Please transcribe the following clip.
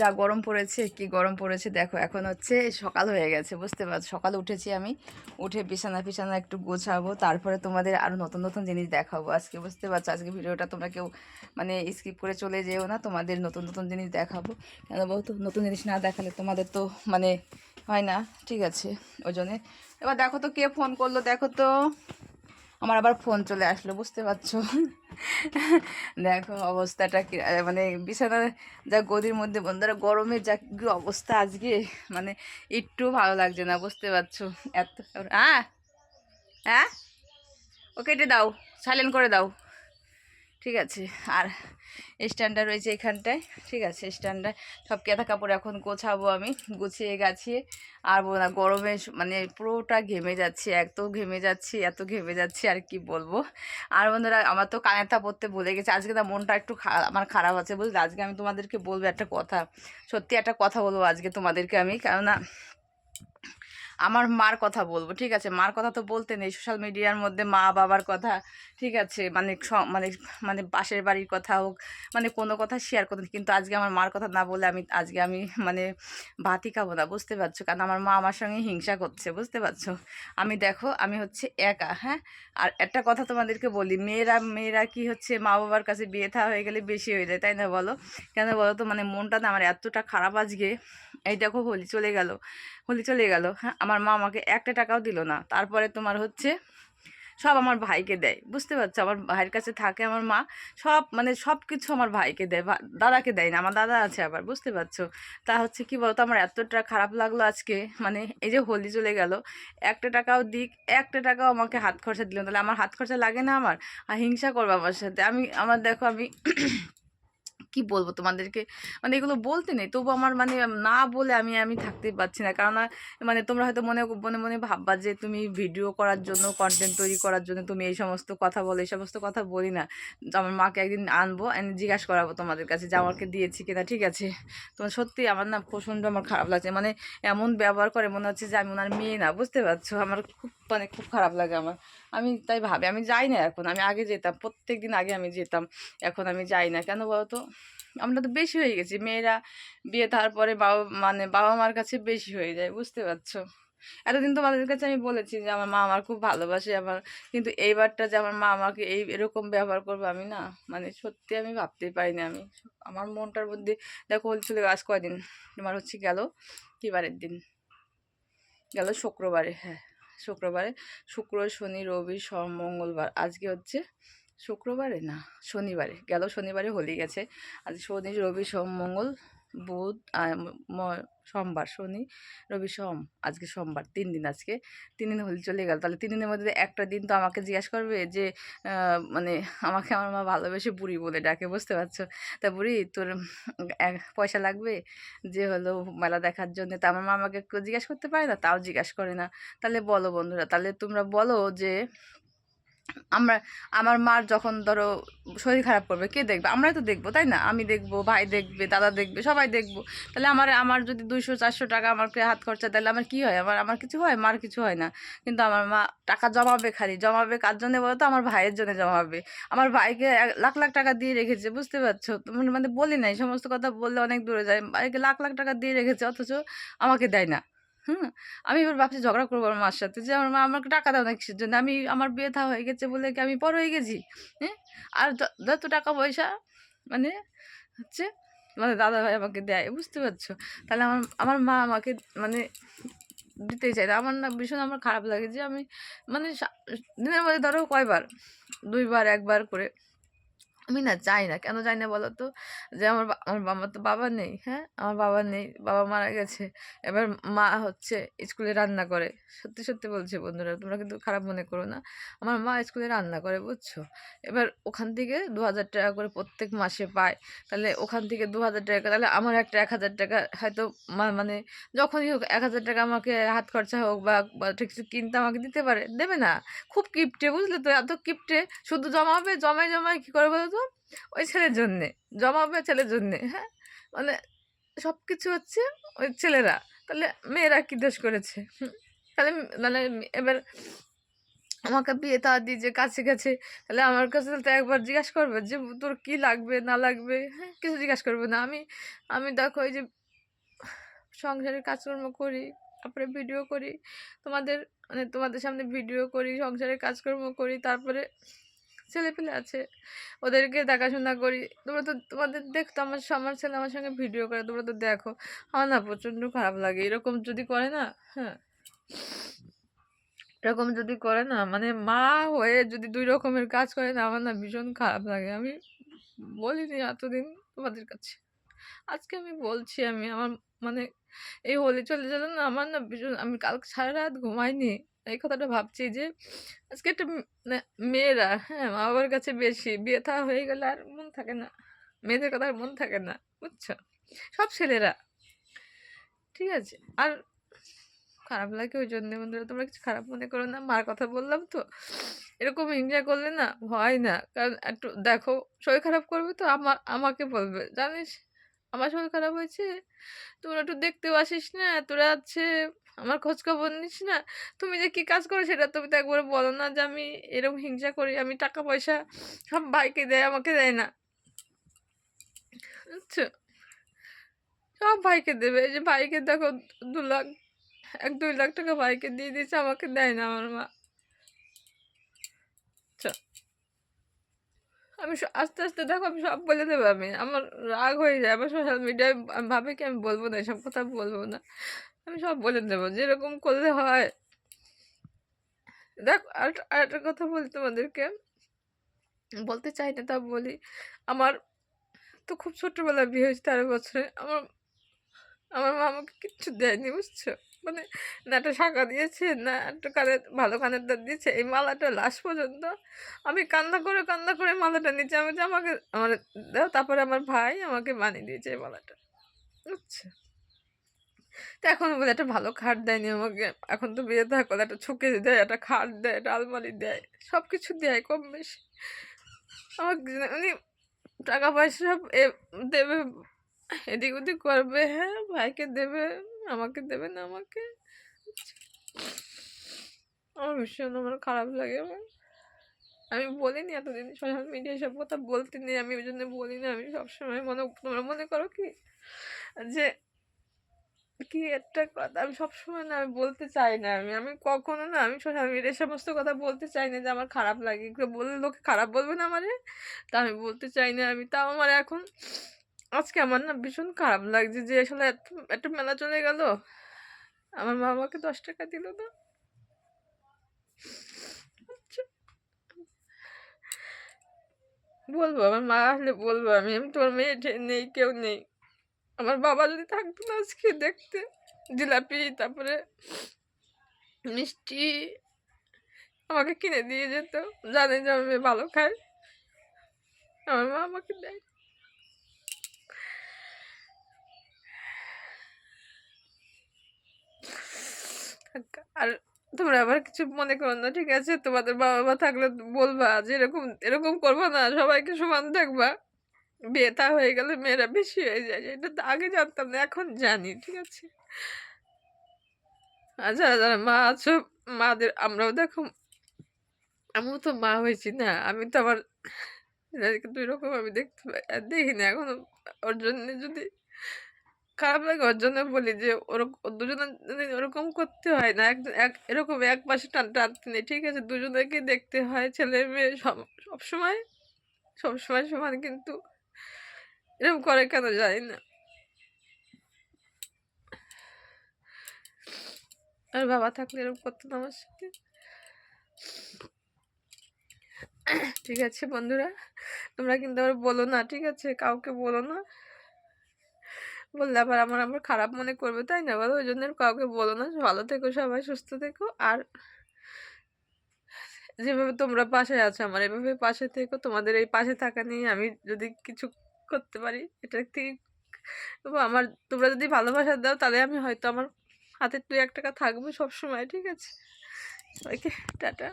যা গরম পড়েছে, কি গরম পড়েছে, দেখো, এখন হচ্ছে সকাল হয়ে গেছে, বুঝতে পারছ, সকালে উঠেছি আমি, উঠে বিছানা বিছানা একটু গোছাবো, তারপরে তোমাদের আরও নতুন নতুন জিনিস দেখাবো আজকে, বুঝতে পারছ, আজকে ভিডিওটা তোমরা কেউ মানে স্কিপ করে চলে যেও না, তোমাদের নতুন নতুন জিনিস দেখাবো, কেন বলতো, নতুন জিনিস না দেখালে তোমাদের তো মানে হয় না, ঠিক আছে, ওই জন্যে, এবার দেখো তো কে ফোন করল, দেখো তো আমার আবার ফোন চলে আসলো, বুঝতে পারছ? দেখো অবস্থাটা কি মানে বিছানার যা গদির মধ্যে বন্ধুরা গরমে যা কি অবস্থা আজকে? মানে একটু ভালো লাগছে না, বুঝতে পারছ? এত হ্যাঁ হ্যাঁ? ও কেটে দাও সাইলেন্ট করে দাও। ঠিক আছে? আর স্ট্যান্ডটা রয়েছে এখানটায়, ঠিক আছে? স্ট্যান্ডটা সব কেতা কাপড় এখন গোছাবো আমি, গুছিয়ে গাছিয়ে। আর না, গরমে মানে পুরোটা ঘেমে যাচ্ছে, এত ঘেমে যাচ্ছি, এত ঘেমে যাচ্ছি, আর কি বলব? আর বন্ধুরা, আমার তো কানেরটা পড়তে ভুলে গেছে, আজকে না মনটা একটু আমার খারাপ আছে বুঝলে আজকে আমি তোমাদেরকে বলব একটা কথা। সত্যি একটা কথা বলব আজকে তোমাদেরকে আমি, কেননা আমার মার কথা বলব, ঠিক আছে? মার কথা তো বলতে নেই সোশ্যাল মিডিয়ার মধ্যে মা বাবার কথা, ঠিক আছে? মানে মানে মানে পাশের বাড়ির কথা হোক মানে কোনো কথা শেয়ার করতে। কিন্তু আজকে আমার মার কথা না বলে আমি, আজকে আমি মানে ভাতই খাব না, বুঝতে পারছ? কারণ আমার মা আমার সঙ্গে হিংসা করছে, বুঝতে পারছ? আমি দেখো, আমি হচ্ছে একা হ্যাঁ? আর একটা কথা তোমাদেরকে বলি, মেয়েরা মেয়েরা কি হচ্ছে, মা বাবার কাছে বিয়ে থা হয়ে গেলে বেশি হয়ে যায়, তাই না বলো? কেন বলো তো? মানে মনটা না আমার এতটা খারাপ আজকে। এই দেখো হোলি চলে গেল। হোলি চলে গেল হ্যাঁ আমার মা আমাকে একটা টাকাও দিল না। তারপরে তোমার হচ্ছে সব আমার ভাইকে দেয়, বুঝতে পারছ? আমার ভাইয়ের কাছে থাকে আমার মা, সব মানে সব কিছু আমার ভাইকে দেয় দাদাকে দেয় না, আমার দাদা আছে আবার, বুঝতে পারছ? তা হচ্ছে কি বলতো, আমার এতটা খারাপ লাগল আজকে মানে এই যে হোলি চলে গেল, একটা টাকাও দিক, একটা টাকাও আমাকে হাত খরচা দিল। তাহলে আমার হাত খরচা লাগে না আমার? আর হিংসা করব আমার সাথে? আমি, আমার দেখো আমি কি বলব তোমাদেরকে? মানে এগুলো বলতে নেই। তবু আমার মানে না বলে আমি আমি থাকতে পারছি না। কারণ মানে তোমরা হয়তো মনে মনে মনে ভাববা যে তুমি ভিডিও করার জন্য কন্টেন্ট তৈরি করার জন্য তুমি এই সমস্ত কথা বলো, এই সমস্ত কথা বলি না। আমার মাকে একদিন আনব জিজ্ঞাসা করাবো তোমাদের কাছে যে আমাকে দিয়েছি কিনা, ঠিক আছে? তোমার সত্যি আমার না প্রচণ্ড আমার খারাপ লাগছে। মানে এমন ব্যবহার করে মনে হচ্ছে যে আমি ওনার মেয়ে না, বুঝতে পারছ? আমার খুব মানে খুব খারাপ লাগে আমার। আমি তাই ভাবি। আমি যাই না এখন, আমি আগে যেতাম প্রত্যেক দিন আগে আমি যেতাম, এখন আমি যাই না কেন বলতো? আমরা তো বেশি হয়ে গেছি, মেয়েরা বিয়ে তারপরে বাবা মানে বাবা মার কাছে বেশি হয়ে যায়, বুঝতে পারছ? এতদিন তোমাদের কাছে আমি বলেছি যে আমার মা আমার খুব ভালোবাসে আমার, কিন্তু এইবারটা যে আমার মা আমাকে এই এরকম ব্যবহার করবে আমি না মানে সত্যি আমি ভাবতেই পারিনি আমি। আমার মনটার মধ্যে দেখো হোলি চলে আজ কয়দিন? তোমার হচ্ছে গেল কিবারের দিন? গেল শুক্রবারে হ্যাঁ। শুক্রবারে। শুক্র শনি, রবি সব মঙ্গলবার। আজকে হচ্ছে শুক্রবারে? না, শনিবারে। গেল শনিবারে হোলি গেছে। আজ শনি, রবি, সোম, মঙ্গল বুধ সোমবার, শনি, রবি, সোম, আজকে সোমবার, তিন দিন আজকে। তিন দিন হোলি, চলে গেল। তাহলে তিন দিনের মধ্যে একটা দিন তো আমাকে জিজ্ঞাসা করবে যে মানে আমাকে আমার মা ভালোবেসে বুড়ি বলে ডাকে, বুঝতে পারছ? তা বুড়ি, তোর পয়সা লাগবে যে হলো মেলা দেখার জন্য। তা আমার মা আমাকে জিজ্ঞাসা করতে পারে না? তাও জিজ্ঞাসা করে না। তাহলে বলো বন্ধুরা, তাহলে তোমরা বলো যে আমরা, আমার মার যখন ধরো শরীর খারাপ করবে, কে দেখবে? আমরাই তো দেখব, তাই না? আমি দেখব, ভাই দেখবে, দাদা দেখবে, সবাই দেখব। তাহলে আমার আমার যদি দুইশো, চারশো টাকা আমাকে হাত খরচা তাহলে আমার কি হয়? আমার আমার কিছু হয়? মার কিছু হয় না। কিন্তু আমার মা টাকা জমাবে খালি। জমাবে কার জন্য বলো তো? আমার ভাইয়ের জন্য জমাবে। আমার ভাইকে লাখ লাখ টাকা দিয়ে রেখেছে, বুঝতে পারছ? তুমি মানে বলি নাই, সমস্ত কথা বললে অনেক দূরে যায়। ভাইকে লাখ লাখ টাকা দিয়ে রেখেছে, অথচ আমাকে দেয় না। হুম? আমি এবার ভাবছি ঝগড়া করব আমার মার সাথে যে আমার মা আমাকে টাকা দাও না কিসের জন্য? আমি আমার বিয়ে থা হয়ে গেছে বলে কি আমি পর হয়ে গেছি? হ্যাঁ আর যত টাকা পয়সা মানে হচ্ছে মানে দাদা ভাই আমাকে দেয়, বুঝতে পারছ? তাহলে আমার আমার মা আমাকে মানে দিতেই চাই না আমার না ভীষণ আমার খারাপ লাগে যে আমি মানে দিনের মধ্যে ধরো কয়বার? দুইবার, একবার করে আমি না চাই না। কেন চাই না বলো তো যে আমার আমার বাবা তো বাবা নেই হ্যাঁ? আমার বাবা নেই, বাবা মারা গেছে। এবার মা হচ্ছে স্কুলে রান্না করে। সত্যি সত্যি বলছি বন্ধুরা, তোমরা কিন্তু খারাপ মনে করো না। আমার মা স্কুলে রান্না করে, বুঝছ? এবার ওখান থেকে দু হাজার টাকা করে প্রত্যেক মাসে পায়। তাহলে ওখান থেকে দু হাজার টাকা, তাহলে আমার একটা এক হাজার টাকা হয়তো মানে যখনই হোক এক হাজার টাকা আমাকে হাত খরচা হোক বা বা ঠিক কিছু কিনতে আমাকে দিতে পারে। দেবে না? খুব কিপটে, বুঝলে তো? এত কিপটে, শুধু জমাবে, জমায় জমায় কী করে বলো তো ওই ছেলের জন্যে, জমা জমাবে ছেলের জন্যে হ্যাঁ? মানে সব কিছু হচ্ছে ওই ছেলেরা। তাহলে মেয়েরা কী দোষ করেছে? তাহলে মানে এবার আমাকে বিয়ে তা দিয়ে যে কাছে কাছে তাহলে আমার কাছে তো একবার জিজ্ঞাসা করবে যে, তোর কি লাগবে, না লাগবে? হ্যাঁ কিছু জিজ্ঞাসা করবে না। আমি আমি দেখো ওই যে সংসারের কাজকর্ম করি, তারপরে ভিডিও করি, তোমাদের মানে তোমাদের সামনে ভিডিও করি, সংসারের কাজকর্ম করি, তারপরে ছেলে পেলে আছে। ওদেরকে দেখাশোনা করি। তোমরা তো তোমাদের দেখতো আমার আমার ছেলে আমার সঙ্গে ভিডিও করে, তোমরা তো দেখো। আমার না প্রচণ্ড খারাপ লাগে। এরকম যদি করে না হ্যাঁ। এরকম যদি করে না মানে মা হয়ে যদি দুই রকমের কাজ করে না, আমার না ভীষণ খারাপ লাগে। আমি বলিনি এতদিন তোমাদের কাছে। আজকে আমি বলছি, আমি আমার মানে এই হোলি চলে গেল না, আমার না ভীষণ, আমি কালকে সারা রাত ঘুমাইনি। এই কথাটা ভাবছি যে, আজকে একটা মানে মেয়েরা হ্যাঁ মা বাবার কাছে বেশি বিয়ে থা হয়ে গেলে আর মন থাকে না। মেয়েদের কথা আর মন থাকে না, বুঝছ? সব ছেলেরা। ঠিক আছে, আর খারাপ লাগে ওই জন্য বন্ধুরা, তোমরা কিছু খারাপ মনে করো না, মার কথা বললাম তো। এরকম এনজয় করলে না, হয় না, কারণ একটু দেখো, শরীর খারাপ করবে তো আমার আমাকে বলবে, জানিস? আমার শরীর খারাপ হয়েছে। তোরা একটু দেখতেও আসিস না, তোরা আছে আমার খোঁজ খবর নিস না। তুমি যে কি কাজ করো সেটা তুমি তো একবার বলো না যে আমি এরকম হিংসা করি, আমি টাকা পয়সা সব ভাইকে দেয়, আমাকে দেয় না। বুঝছ সব ভাইকে দেবে, এই যে ভাইকে দেখো দু লাখ, এক দুই লাখ টাকা ভাইকে দিয়ে দিয়েছে, আমাকে দেয় না আমার মা আচ্ছা আমি আস্তে আস্তে দেখো আমি সব বলে দেবো আমি। আমার রাগ হয়ে যায়, আমার সোশ্যাল মিডিয়ায় ভাবে কি আমি বলব না, এসব কথা বলব না। আমি সব বলে দেবো, যেরকম করলে হয়। দেখ, আর আরেকটা কথা বলি তোমাদেরকে। বলতে চাই না তা বলি। আমার তো খুব ছোট্টবেলায় বিয়ে হয়েছে তেরো বছরে। আমার আমার মা আমাকে কিচ্ছু দেয়নি, বুঝছ? মানে না একটা শাঁখা দিয়েছে, না একটা কানের ভালো কানের দাঁত দিয়েছে, এই মালাটা লাস্ট পর্যন্ত আমি কান্না করে কান্না করে মালাটা নিচে আমি যে আমাকে আমার দাও, তারপরে আমার ভাই আমাকে বানিয়ে দিয়েছে এই মালাটা। বুঝছ তো এখন বলে একটা ভালো খাট দেয়নি আমাকে, এখন তো বিয়ে থাকলে একটা ছুকে দেয়, একটা খাট দেয়, একটা আলমারি দেয় সব কিছু দেয় কম বেশি। আমাকে উনি টাকা পয়সা সব এ- দেবে, এদিক ওদিক করবে হ্যাঁ ভাইকে দেবে আমাকে দেবে না আমাকে? আমার ভীষণ আমার খারাপ লাগে আমার। আমি বলিনি এতদিন সোশ্যাল মিডিয়ায় সব কথা বলতে নেই, আমি ওই জন্য বলি না আমি সবসময় মনে, তোমরা মনে করো কি? যে কি একটা কথা, আমি সবসময় না, আমি বলতে চাই না আমি। আমি কখনো না, আমি সোশ্যাল মিডিয়ায় সমস্ত কথা বলতে চাই না যে আমার খারাপ লাগে। বললে লোকে খারাপ বলবে না আমারে? তা আমি বলতে চাই না আমি। তাও আমার এখন আজকে আমার না ভীষণ খারাপ লাগছে যে আসলে এত একটা মেলা চলে গেল। আমার মা দশ টাকা দিল না। আচ্ছা, বলব আমার মা আসলে বলব আমি আমি তোর মেয়ে নেই কেউ নেই। আমার বাবা যদি থাকতো না আজকে দেখতে জিলাপি তারপরে মিষ্টি আমাকে কিনে দিয়ে যেত। জানে যে আমি ভালো খাই আমার মা আমাকে দেয়। আর তোমরা আবার কিছু মনে করো না, ঠিক আছে? তোমাদের বাবা মা থাকলে বলবা যে এরকম এরকম করব না, সবাইকে সমান থাকবা বিয়ে থা হয়ে গেলে মেয়েরা বেশি হয়ে যায়, এটা তো আগে জানতাম না, এখন জানি, ঠিক আছে? আর যারা যারা মা আছো, মাদের আমরাও দেখো। আমিও তো মা হয়েছি না, আমি তো আমার দুই রকম আমি দেখতে পাই আর দেখি না এখন। ওর জন্য যদি খারাপ লাগে, ওর জন্য বলি যে ওরকম দুজনে ওরকম করতে হয় না, একজন, এক, এরকম এক পাশে টান, টানতে নেই, ঠিক আছে? দুজনেকে দেখতে হয়, ছেলে মেয়ে সব সবসময় সবসময় সমান, কিন্তু এরকম করে কেন জানি না। আর বাবা থাকলে এরকম করতো না আমার সাথে। ঠিক আছে বন্ধুরা, তোমরা কিন্তু আবার বলো না, ঠিক আছে? কাউকে বলো না। বললে আবার আমার আমার খারাপ মনে করবে, তাই না? বলো ওই জন্য কাউকে বলো না। ভালো থেকো, সবাই সুস্থ থেকো। আর যেভাবে তোমরা পাশে আছো আমার, এভাবে পাশে থেকো। তোমাদের এই পাশে থাকা নিয়ে আমি যদি কিছু করতে পারি, এটা থেকে আমার, তোমরা যদি ভালোবাসা দাও, তাহলে আমি হয়তো আমার হাতে দু এক টাকা থাকবে সব সময় ঠিক আছে? সবাইকে টাটা।